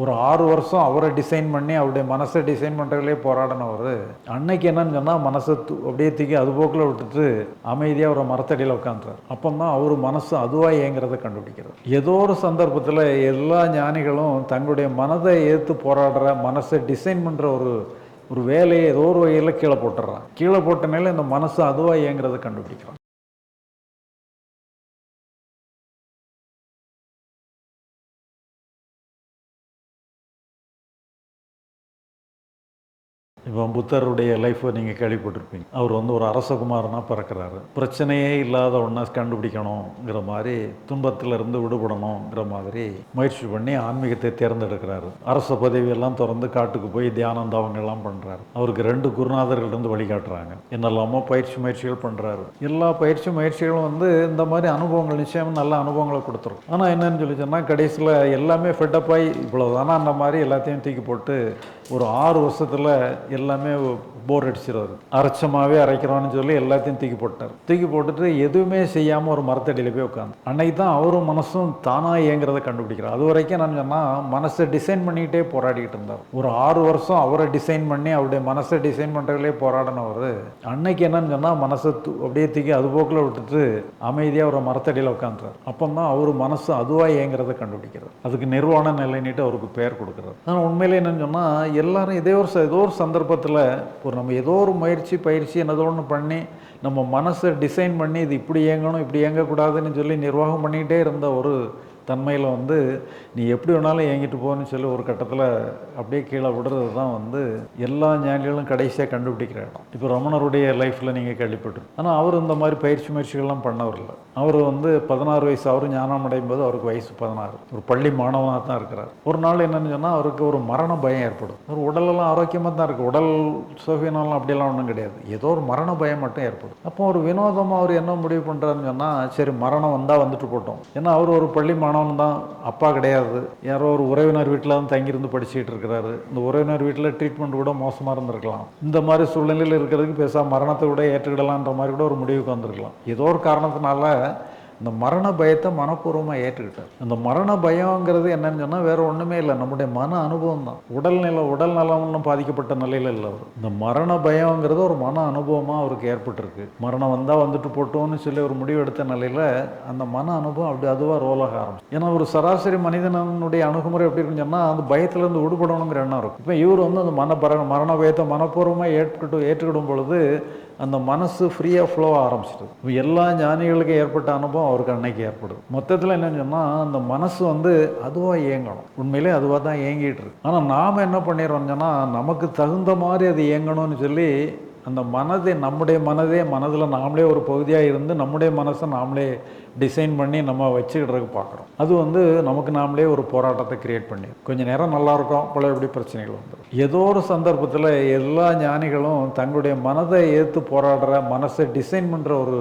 ஒரு ஆறு வருஷம் அவரை டிசைன் பண்ணி அவருடைய மனசை டிசைன் பண்ணுறதுலே போராடினவர். அன்னைக்கு என்னன்னு சொன்னால் மனசை அப்படியே தூக்கி அது போக்கில் விட்டுட்டு அமைதியாக ஒரு மரத்தடியில் உட்காந்துறாரு அப்போ தான் அவர் மனசு அதுவாக ஏங்கிறத கண்டுபிடிக்கிறார். ஏதோ ஒரு சந்தர்ப்பத்தில் எல்லா ஞானிகளும் தங்களுடைய மனதை ஏற்று போராடுற மனசை டிசைன் பண்ணுற ஒரு ஒரு வேலையை ஏதோ ஒரு வகையில் கீழே போட்டுடுறான் கீழே போட்டனால இந்த மனசு அதுவாக ஏங்கிறத கண்டுபிடிக்கிறான் இப்போ புத்தருடைய லைஃப்பை நீங்கள் கேள்விப்பட்டிருப்பீங்க. அவர் வந்து ஒரு அரசகுமாரனாக பிறக்கிறாரு. பிரச்சனையே இல்லாத ஒன்றா கண்டுபிடிக்கணுங்கிற மாதிரி துன்பத்தில் இருந்து விடுபடணுங்கிற மாதிரி முயற்சி பண்ணி ஆன்மீகத்தை தேர்ந்தெடுக்கிறாரு. அரச பதவியெல்லாம் திறந்து காட்டுக்கு போய் தியானம் தவங்கள்லாம் பண்ணுறாரு அவருக்கு ரெண்டு குருநாதர்கள் இருந்து வழிகாட்டுறாங்க. என்னெல்லாமோ பயிற்சி முயற்சிகள் பண்ணுறாரு எல்லா பயிற்சி முயற்சிகளும் வந்து இந்த மாதிரி அனுபவங்கள் நிச்சயம் நல்ல அனுபவங்களை கொடுத்துரும். ஆனால் என்னன்னு சொல்லி சொன்னால் கடைசியில் எல்லாமே ஃபெட்டப் ஆகி இவ்வளோதானா அந்த மாதிரி எல்லாத்தையும் தூக்கி போட்டு ஒரு ஆறு வருஷத்தில் எல்லாமே போர் அடிச்சிருவாரு. அரைச்சமாகவே அரைக்கிறோன்னு சொல்லி எல்லாத்தையும் தூக்கி போட்டார். தூக்கி போட்டுட்டு எதுவுமே செய்யாமல் ஒரு மரத்தடியில் போய் உட்காந்து அன்னைக்கு தான் அவரும் மனசும் தானாக இயங்குறதை கண்டுபிடிக்கிறார். அது வரைக்கும் நான் சொன்னால் மனசை டிசைன் பண்ணிக்கிட்டே போராடிக்கிட்டு இருந்தார். ஒரு ஆறு வருஷம் அவரை டிசைன் பண்ணி அவருடைய மனசை டிசைன் பண்ணுறதுலே போராடினவர். அன்னைக்கு என்னன்னு சொன்னால் மனசை தூ- அப்படியே தூக்கி அது போக்கில் விட்டுட்டு அமைதியாக ஒரு மரத்தடியில் உட்காந்துறார் அப்போ தான் அவர் மனசு அதுவாக இயங்குறதை கண்டுபிடிக்கிறார். அதுக்கு நிர்வாண நிலைன்னுட்டு அவருக்கு பெயர் கொடுக்குறாரு. ஆனால் உண்மையிலே என்னன்னு சொன்னால் எல்லாரும் இதே ஒரு ச- ஏதோ ஒரு சந்தர்ப்பத்தில் ஒரு நம்ம ஏதோ ஒரு முயற்சி பயிற்சி என்னதோ ஒன்று பண்ணி நம்ம மனசை டிசைன் பண்ணி இது இப்படி இயங்கணும் இப்படி இயங்கக்கூடாதுன்னு சொல்லி நிர்வாகம் பண்ணிக்கிட்டே இருந்த ஒரு தன்மையில் வந்து நீ எப்படி வேணாலும் இயங்கிட்டு போன்னு சொல்லி ஒரு கட்டத்தில் அப்படியே கீழே விடுறது தான் வந்து எல்லா ஞானிகளும் கடைசியாக கண்டுபிடிக்கிற இடம். இப்போ ரமணருடைய லைஃப்பில் நீங்கள் கேள்விப்பட்டு ஆனால் அவர் இந்த மாதிரி பயிற்சி முயற்சிகள்லாம் பண்ணவர் இல்லை. அவர் வந்து பதினாறு வயசு அவர் ஞானம் அடையும் போது அவருக்கு வயசு பதினாறு. ஒரு பள்ளி மாணவனாக தான் இருக்கிறார். ஒரு நாள் என்னென்னு சொன்னால் அவருக்கு ஒரு மரண பயம் ஏற்படும். ஒரு உடலெல்லாம் ஆரோக்கியமாக தான் இருக்குது உடல் சோகினாலும் அப்படியெல்லாம் ஒன்றும் கிடையாது. ஏதோ ஒரு மரண பயம் மட்டும் ஏற்படும். அப்போ ஒரு வினோதமாக அவர் என்ன முடிவு பண்ணுறாருன்னு சொன்னால் சரி மரணம் வந்தால் வந்துட்டு போட்டோம். ஏன்னா அவர் ஒரு பள்ளி மாணவன் தான் அப்பா கிடையாது. யாரோ ஒரு உறவினர் வீட்டில் தான் தங்கியிருந்து படிச்சுட்டு இருக்கிறாரு. இந்த உறவினர் வீட்டில் ட்ரீட்மெண்ட் கூட மோசமாக இருந்திருக்கலாம். இந்த மாதிரி சூழ்நிலையில் இருக்கிறதுக்கு பேசாமல் மரணத்தை கூட ஏற்றுக்கிடலான்ற மாதிரி கூட ஒரு முடிவுக்கு வந்திருக்கலாம். ஏதோ ஒரு காரணத்தினால இந்த மரண பயத்தை மனப்பூர்வமாக ஏற்றுக்கிட்டார். அந்த மரண பயங்கிறது என்னன்னு சொன்னால் வேற ஒன்றுமே இல்லை. நம்முடைய மன அனுபவம் தான். உடல்நிலை உடல் நலம் பாதிக்கப்பட்ட நிலையில் இல்லை அவர். இந்த மரண பயங்கிறது ஒரு மன அனுபவமாக அவருக்கு ஏற்பட்டிருக்கு. மரணம் வந்தால் வந்துட்டு போட்டோம்னு சொல்லி ஒரு முடிவு எடுத்த நிலையில் அந்த மன அனுபவம் அப்படி அதுவாக ரோலாக ஆரம்பிச்சு. ஏன்னா ஒரு சராசரி மனிதனுடைய அணுகுமுறை எப்படி இருக்குன்னு சொன்னால் அந்த பயத்திலேருந்து விடுபடணுங்கிற எண்ணம் இருக்கும். இப்போ இவர் வந்து அந்த மன பர மரண பயத்தை மனப்பூர்வமாக ஏற்றுக்கிட்டு ஏற்றுக்கிடும் பொழுது அந்த மனசு ஃப்ரீயாக ஃப்ளோ ஆரம்பிச்சிடுது எல்லா ஞானிகளுக்கும் ஏற்பட்ட அனுபவம் அவருக்கு அன்னைக்கு ஏற்படுது. மொத்தத்தில் என்னன்னு சொன்னால் அந்த மனசு வந்து அதுவாக இயங்கணும். உண்மையிலே அதுவாக தான் இயங்கிட்டு இருக்கு ஆனால் நாம் என்ன பண்ணிடுறோம்னு சொன்னால் நமக்கு தகுந்த மாதிரி அது இயங்கணும்னு சொல்லி அந்த மனதை நம்முடைய மனதே மனதில் நாமளே ஒரு பகுதியாக இருந்து நம்முடைய மனசை நாமளே டிசைன் பண்ணி நம்ம வச்சுக்கிடுறதுக்கு பார்க்குறோம். அது வந்து நமக்கு நாமளே ஒரு போராட்டத்தை கிரியேட் பண்ணி கொஞ்சம் நேரம் நல்லா இருக்கும் எப்படி பிரச்சனைகள் வந்துடும். ஏதோ ஒரு சந்தர்ப்பத்தில் எல்லா ஞானிகளும் தங்களுடைய மனதை ஏற்று போராடுற மனசை டிசைன் பண்ணுற ஒரு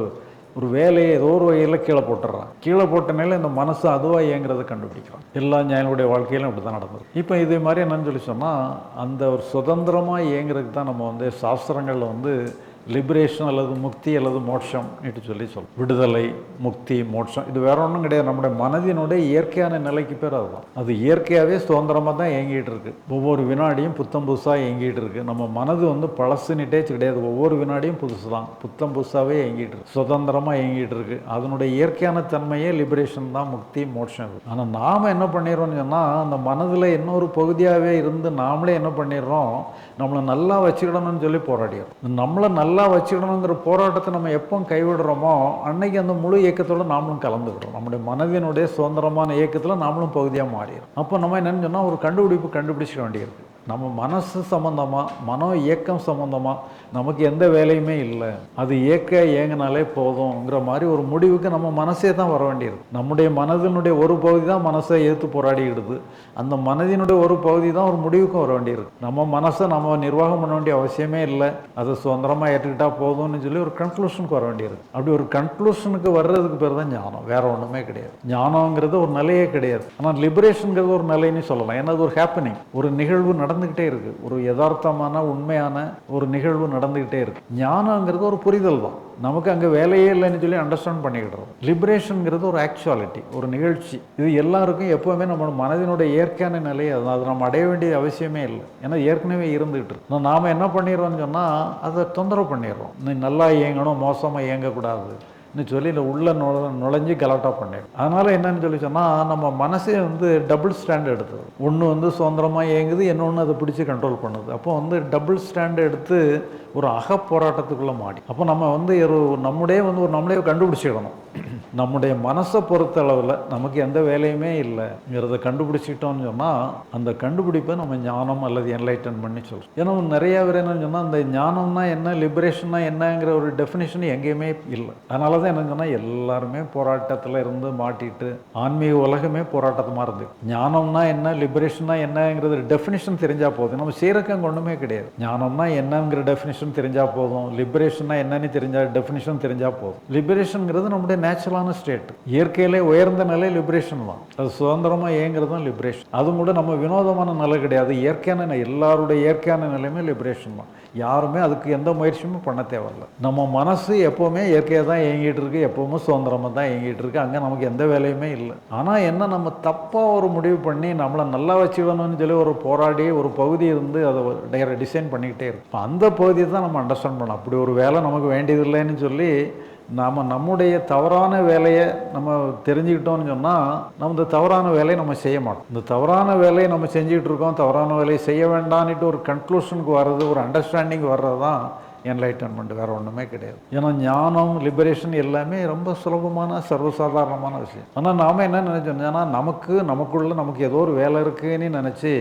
ஒரு வேலையை ஏதோ ஒரு வகையில் கீழே போட்டுடுறான். கீழே போட்டனால இந்த மனசு அதுவாக இயங்குறதை கண்டுபிடிக்கிறான். எல்லா ஞாயினுடைய வாழ்க்கையிலும் இப்படி தான் நடந்தது. இப்போ இதே மாதிரி என்னன்னு சொல்லி சொன்னால் அந்த ஒரு சுதந்திரமாக இயங்குறதுக்கு தான் நம்ம வந்து சாஸ்திரங்களில் வந்து லிபரேஷன் அல்லது முக்தி அல்லது மோட்சம் என்று சொல்லி சொல்லும் விடுதலை முக்தி மோட்சம். இது வேற ஒன்றும் கிடையாது. நம்முடைய மனதினுடைய இயற்கையான நிலைக்கு பேர் அதுதான். அது இயற்கையாகவே சுதந்திரமாக தான் இயங்கிட்டு இருக்கு. ஒவ்வொரு வினாடியும் புத்தம் புதுசாக இயங்கிட்டு இருக்கு. நம்ம மனது வந்து பழசுன்னுட்டே கிடையாது. ஒவ்வொரு வினாடியும் புதுசு தான் புத்தம் புதுசாகவே இயங்கிட்டு இருக்கு. சுதந்திரமாக இயங்கிட்டு இருக்கு. அதனுடைய இயற்கையான தன்மையே லிபரேஷன் தான். முக்தி மோட்சம் இது. ஆனால் நாம் என்ன பண்ணிடுறோம்னு சொன்னால் அந்த மனதில் இன்னொரு பகுதியாகவே இருந்து நாமளே என்ன பண்ணிடுறோம்? நம்மளை நல்லா வச்சுக்கிடணும்னு சொல்லி போராடிடுறோம். நம்மளை நல்லா வச்சுக்கணுங்கிற போராட்டத்தை நம்ம எப்போ கைவிடுறோமோ அன்னைக்கு அந்த முழு இயக்கத்தோடு நாமளும் கலந்துக்கிறோம். நம்முடைய மனதினுடைய சுதந்திரமான இயக்கத்தில் நாமளும் பகுதியாக மாறிடும் அப்போ நம்ம என்னென்னு சொன்னால் ஒரு கண்டுபிடிப்பு கண்டுபிடிச்சிக்க வேண்டியிருக்கு. நம்ம மனசு சம்மந்தமாக மனோ இயக்கம் சம்மந்தமாக நமக்கு எந்த வேலையுமே இல்லை. அது இயக்க இயங்கினாலே போதுங்கிற மாதிரி ஒரு முடிவுக்கு நம்ம மனசே தான் வர வேண்டியது நம்முடைய மனதினுடைய ஒரு பகுதி தான் மனசை எதிர்த்து போராடிடுது அந்த மனதினுடைய ஒரு பகுதி தான் ஒரு முடிவுக்கும் வர வேண்டியிருக்கு. நம்ம மனசை நம்ம நிர்வாகம் பண்ண வேண்டிய அவசியமே இல்லை. அதை சுதந்திரமாக ஏற்றுக்கிட்டால் போதும்னு சொல்லி ஒரு கன்க்ளூஷனுக்கு வர வேண்டியிருக்கு. அப்படி ஒரு கன்க்ளூஷனுக்கு வர்றதுக்கு பேர் தான் ஞானம். வேற ஒன்றுமே கிடையாது. ஞானங்கிறது ஒரு நிலையே கிடையாது. ஆனால் லிபரேஷனுங்கிறது ஒரு நிலைன்னு சொல்லலாம். ஏன்னா அது ஒரு ஹேப்பனிங் ஒரு நிகழ்வு நடந்துக்கிட்டே இருக்கு. ஒரு யதார்த்தமான உண்மையான ஒரு நிகழ்வு நடந்துக்கிட்டே இருக்கு. ஞானங்கிறது ஒரு புரிதல் தான். நமக்கு அங்கே வேலையே இல்லைன்னு சொல்லி அண்டர்ஸ்டாண்ட் பண்ணிக்கிடுறோம் லிபரேஷனுங்கிறது ஒரு ஆக்சுவாலிட்டி ஒரு நிகழ்ச்சி. இது எல்லாருக்கும் எப்போவுமே நம்ம மனதினுடைய இயற்கையான நிலை அது அது நம்ம அடைய வேண்டிய அவசியமே இல்லை. ஏன்னா ஏற்கனவே இருந்துகிட்டு இருக்கு. நாம என்ன பண்ணிடுறோம்னு சொன்னால் அதை தொந்தரவு பண்ணிடுறோம். நீ நல்லா இயங்கணும் மோசமாக இயங்கக்கூடாது. சொல்லி இந்த உள்ள நுழ நுழைஞ்சு கலாட்டா பண்ணிடும் அதனால் என்னன்னு சொல்லி சொன்னால் நம்ம மனசே வந்து டபுள் ஸ்டாண்ட் எடுத்தது. ஒன்று வந்து சுதந்திரமாக இயங்குது இன்னொன்று அதை பிடிச்சி கண்ட்ரோல் பண்ணுது. அப்போ வந்து டபுள் ஸ்டாண்ட் எடுத்து ஒரு அகப்போராட்டத்துக்குள்ளே மாடி அப்போ நம்ம வந்து ஒரு நம்முடைய வந்து ஒரு நம்மளே கண்டுபிடிச்சிடணும். நம்முடைய மனசை பொறுத்தளவில் நமக்கு எந்த வேலையுமே இல்லைங்கிறத கண்டுபிடிச்சிட்டோம்னு சொன்னால் அந்த கண்டுபிடிப்பை நம்ம ஞானம் அல்லது என்லைட்டன் பண்ணி சொல்கிறோம் ஏன்னா நிறைய பேர் என்னன்னு சொன்னால் அந்த ஞானம்னா என்ன லிபரேஷன்னா என்னங்கிற ஒரு டெஃபினேஷன் எங்கேயுமே இல்லை. அதனால தான் என்ன சொன்னால் எல்லாருமே போராட்டத்தில் இருந்து மாட்டிட்டு ஆன்மீக உலகமே போராட்டமாக இருந்து ஞானம்னா என்ன லிபரேஷன்னா என்னங்கிறது டெஃபினேஷன் தெரிஞ்சால் போதும். நம்ம சீரக்கம் ஒன்றுமே கிடையாது. ஞானம்னா என்னங்கிற டெஃபினேஷன் தெரிஞ்சால் போதும். லிபரேஷன்னா என்னன்னு தெரிஞ்சால் டெஃபினேஷன் தெரிஞ்சால் போதும். லிபரேஷனுங்கிறது நம்முடைய நேச்சுரலான ஸ்டேட் இயற்கையிலே உயர்ந்த நிலை லிபரேஷன் தான். அது சுதந்திரமாக இயங்குறது தான் லிபரேஷன் அதுவும் கூட நம்ம வினோதமான நிலை கிடையாது. இயற்கையான எல்லாருடைய இயற்கையான நிலையுமே லிபரேஷன் தான். யாருமே அதுக்கு எந்த முயற்சியுமே பண்ண தேவையில்ல. நம்ம மனசு எப்போவுமே இயற்கையாக தான் இயங்கிட்டு இருக்கு எப்போவுமே சுதந்திரமாக தான் இயங்கிட்டு இருக்கு. அங்கே நமக்கு எந்த வேலையுமே இல்லை. ஆனால் என்ன நம்ம தப்பாக ஒரு முடிவு பண்ணி நம்மளை நல்லா வச்சுக்கணும்னு சொல்லி ஒரு போராடி ஒரு பகுதி இருந்து அதை டேர டிசைன் பண்ணிக்கிட்டே இருக்கும் அந்த பகுதியை தான் நம்ம அண்டர்ஸ்டாண்ட் பண்ணோம் அப்படி ஒரு வேலை நமக்கு வேண்டியதில்லைன்னு சொல்லி நாம் நம்முடைய தவறான வேலையை நம்ம தெரிஞ்சுக்கிட்டோம்னு சொன்னால் நம்ம இந்த தவறான வேலையை நம்ம செய்ய மாட்டோம். இந்த தவறான வேலையை நம்ம செஞ்சுக்கிட்டு இருக்கோம் தவறான வேலையை செய்ய வேண்டான்னுட்டு ஒரு கன்க்ளூஷனுக்கு வர்றது ஒரு அண்டர்ஸ்டாண்டிங் வர்றது தான் என்லைட்டன்மெண்ட் வேறு ஒன்றுமே கிடையாது. ஏன்னா ஞானம் லிபரேஷன் எல்லாமே ரொம்ப சுலபமான சர்வசாதாரணமான விஷயம். ஆனால் நாம் என்ன நினைச்சோம்னா நமக்கு நமக்குள்ள நமக்கு ஏதோ ஒரு வேலை இருக்குன்னு நினச்சி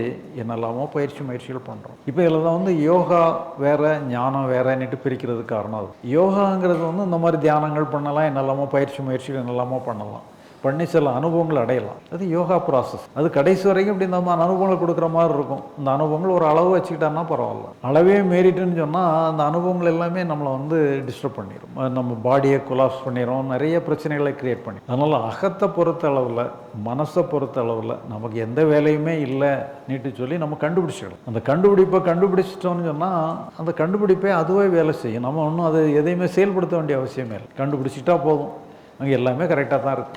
என்னெல்லாமோ பயிற்சி முயற்சிகள் பண்ணுறோம் இப்போ இதில் தான் வந்து யோகா வேறு ஞானம் வேறன்னுட்டு பிரிக்கிறதுக்கு காரணம் அது. யோகாங்கிறது வந்து இந்த மாதிரி தியானங்கள் பண்ணலாம் என்னெல்லாமோ பயிற்சி முயற்சிகள் என்னெல்லாமோ பண்ணலாம். பண்ணி சில அனுபவங்கள் அடையலாம். அது யோகா ப்ராசஸ் அது கடைசி வரைக்கும் இப்படி நம்ம அனுபவங்களை கொடுக்குற மாதிரி இருக்கும். இந்த அனுபவங்கள் ஒரு அளவு வச்சுக்கிட்டான்னா பரவாயில்ல. அளவே மீறிட்டுன்னு சொன்னால் அந்த அனுபவங்கள் எல்லாமே நம்மளை வந்து டிஸ்டர்ப் பண்ணிடும் நம்ம பாடியை கொலாப்ஸ் பண்ணிடும் நிறைய பிரச்சனைகளை கிரியேட் பண்ணி. அதனால் அகத்தை பொறுத்த அளவில் மனசை பொறுத்த அளவில் நமக்கு எந்த வேலையுமே இல்லை நீட்டு சொல்லி நம்ம கண்டுபிடிச்சிடலாம் அந்த கண்டுபிடிப்பை கண்டுபிடிச்சிட்டோம்னு சொன்னால் அந்த கண்டுபிடிப்பே அதுவே வேலை செய்யும். நம்ம ஒன்றும் அதை எதையுமே செயல்படுத்த வேண்டிய அவசியமே இல்லை. கண்டுபிடிச்சிட்டா போதும். அங்கே எல்லாமே கரெக்டாக தான் இருக்குது